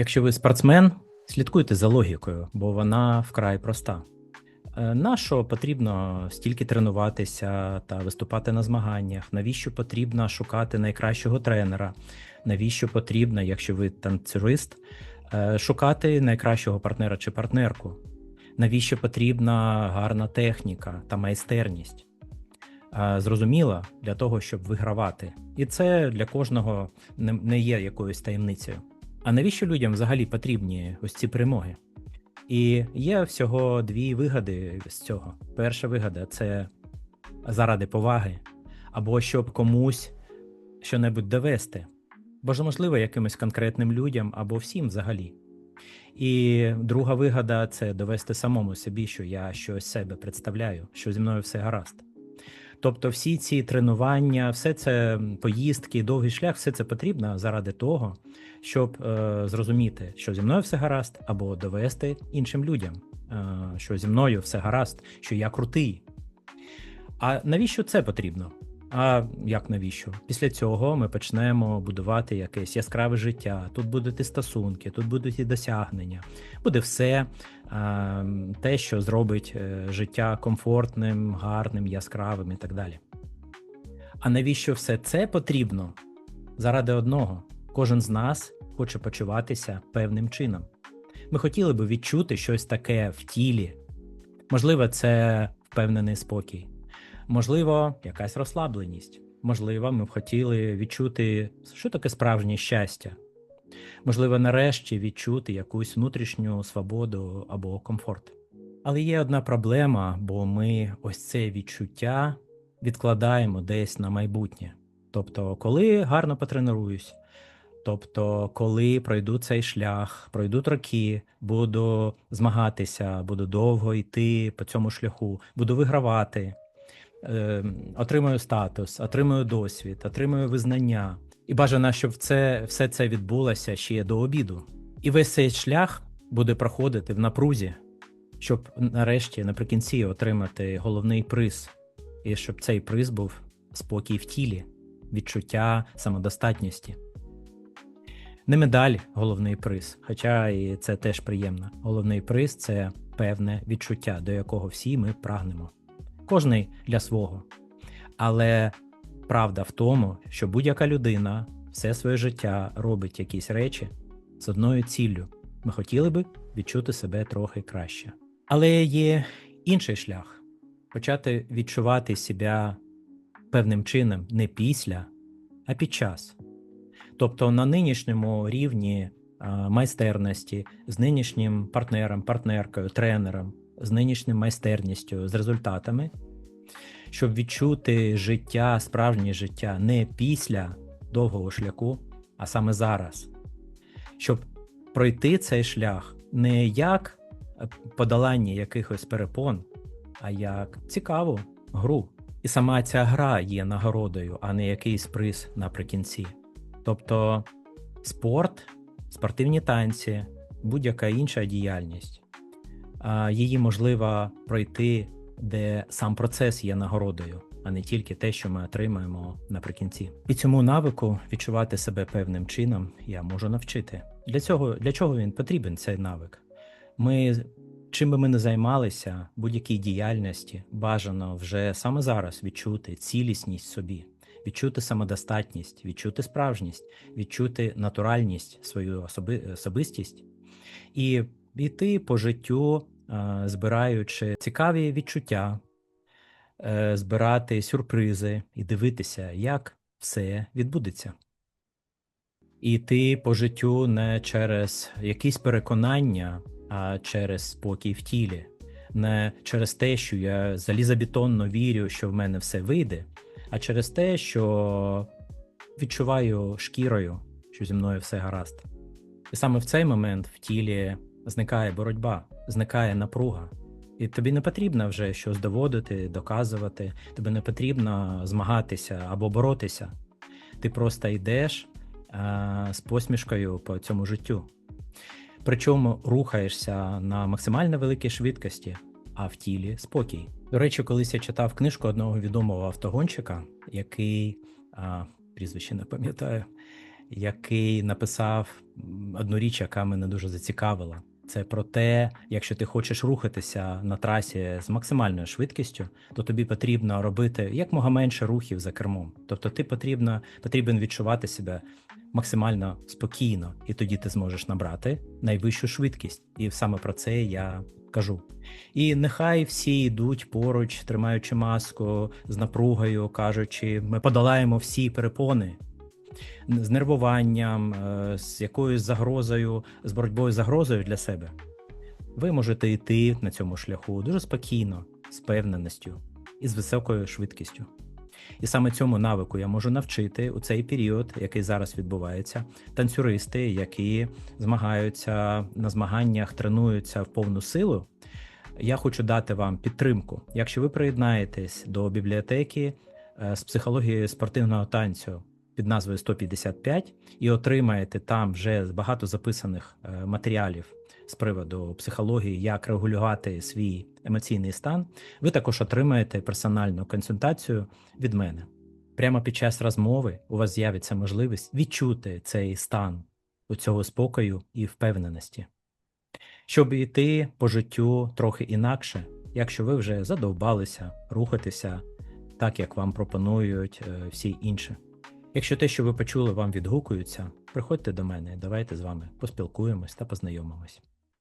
Якщо ви спортсмен, слідкуйте за логікою, бо вона вкрай проста. Е, Нащо потрібно стільки тренуватися та виступати на змаганнях? Навіщо потрібно шукати найкращого тренера? Навіщо потрібно, якщо ви танцюрист, е, шукати найкращого партнера чи партнерку? Навіщо потрібна гарна техніка та майстерність? Е, Зрозуміло, для того, щоб вигравати. І це для кожного не- не є якоюсь таємницею. А навіщо людям взагалі потрібні ось ці перемоги? І є всього дві вигоди з цього. Перша вигода це заради поваги, або щоб комусь щонебудь довести, бо ж можливо якимось конкретним людям або всім взагалі. І друга вигода це довести самому собі, що я щось себе представляю, що зі мною все гаразд. Тобто, всі ці тренування, все це поїздки, довгий шлях, все це потрібно заради того, щоб е, зрозуміти, що зі мною все гаразд, або довести іншим людям, е, що зі мною все гаразд, що я крутий. А навіщо це потрібно? А як навіщо? Після цього ми почнемо будувати якесь яскраве життя. Тут будуть і стосунки, тут будуть і досягнення. Буде все е, те, що зробить е, життя комфортним, гарним, яскравим і так далі. А навіщо все це потрібно? Заради одного. Кожен з нас хоче почуватися певним чином. Ми хотіли би відчути щось таке в тілі. Можливо, це впевнений спокій, можливо, якась розслабленість. Можливо, ми б хотіли відчути, що таке справжнє щастя. Можливо, нарешті відчути якусь внутрішню свободу або комфорт. Але є одна проблема, бо ми ось це відчуття відкладаємо десь на майбутнє. Тобто, коли гарно потренуюсь, тобто, коли пройду цей шлях, пройдуть роки, буду змагатися, буду довго йти по цьому шляху, буду вигравати, отримую статус, отримую досвід, отримую визнання. І бажано, щоб це, все це відбулося ще до обіду. І весь цей шлях буде проходити в напрузі, щоб нарешті наприкінці отримати головний приз, і щоб цей приз був спокій в тілі, відчуття самодостатності. Не медаль головний приз, хоча і це теж приємно. Головний приз це певне відчуття, до якого всі ми прагнемо. Кожний для свого. Але правда в тому, що будь-яка людина все своє життя робить якісь речі з одною ціллю. Ми хотіли би відчути себе трохи краще. Але є інший шлях почати відчувати себе певним чином не після, а під час. Тобто на нинішньому рівні майстерності, з нинішнім партнером, партнеркою, тренером, з нинішнім майстерністю, з результатами, щоб відчути життя, справжнє життя не після довгого шляху, а саме зараз. Щоб пройти цей шлях не як подолання якихось перепон, а як цікаву гру. І сама ця гра є нагородою, а не якийсь приз наприкінці. Тобто спорт, спортивні танці, будь-яка інша діяльність, її можливо пройти, де сам процес є нагородою, а не тільки те, що ми отримаємо наприкінці. І цьому навику відчувати себе певним чином я можу навчити. Для цього для чого він потрібен, цей навик? Ми чим би ми не займалися, будь-якій діяльності бажано вже саме зараз відчути цілісність собі, відчути самодостатність, відчути справжність, відчути натуральність, свою особи, особистість і йти по життю, е, збираючи цікаві відчуття, е, збирати сюрпризи і дивитися, як все відбудеться. І йти по життю не через якісь переконання, а через спокій в тілі, не через те, що я залізобетонно вірю, що в мене все вийде, а через те, що відчуваю шкірою, що зі мною все гаразд. І саме в цей момент в тілі зникає боротьба, зникає напруга. І тобі не потрібно вже щось доводити, доказувати, тобі не потрібно змагатися або боротися. Ти просто йдеш а, з посмішкою по цьому життю. Причому рухаєшся на максимально великій швидкості, а в тілі спокій. До речі, колись я читав книжку одного відомого автогонщика, який а, прізвище не пам'ятаю, який написав одну річ, яка мене дуже зацікавила. Це про те, якщо ти хочеш рухатися на трасі з максимальною швидкістю, то тобі потрібно робити якмога менше рухів за кермом. Тобто, ти потрібно, потрібен відчувати себе максимально спокійно, і тоді ти зможеш набрати найвищу швидкість. І саме про це я кажу. І нехай всі йдуть поруч, тримаючи маску з напругою, кажучи, ми подолаємо всі перепони з нервуванням, е, з якоюсь загрозою, з боротьбою з загрозою для себе. Ви можете йти на цьому шляху дуже спокійно, з певненістю і з високою швидкістю. І саме цьому навику я можу навчити у цей період, який зараз відбувається, танцюристи, які змагаються на змаганнях, тренуються в повну силу. Я хочу дати вам підтримку. Якщо ви приєднаєтесь до бібліотеки е, з психології спортивного танцю під назвою 155 і отримаєте там вже багато записаних е, матеріалів з приводу психології, як регулювати свій емоційний стан, ви також отримаєте персональну консультацію від мене. Прямо під час розмови у вас з'явиться можливість відчути цей стан у цього спокою і впевненості, щоб йти по життю трохи інакше, якщо ви вже задовбалися рухатися так, як вам пропонують е, всі інші. Якщо те, що ви почули, вам відгукується, приходьте до мене, давайте з вами поспілкуємось та познайомимось.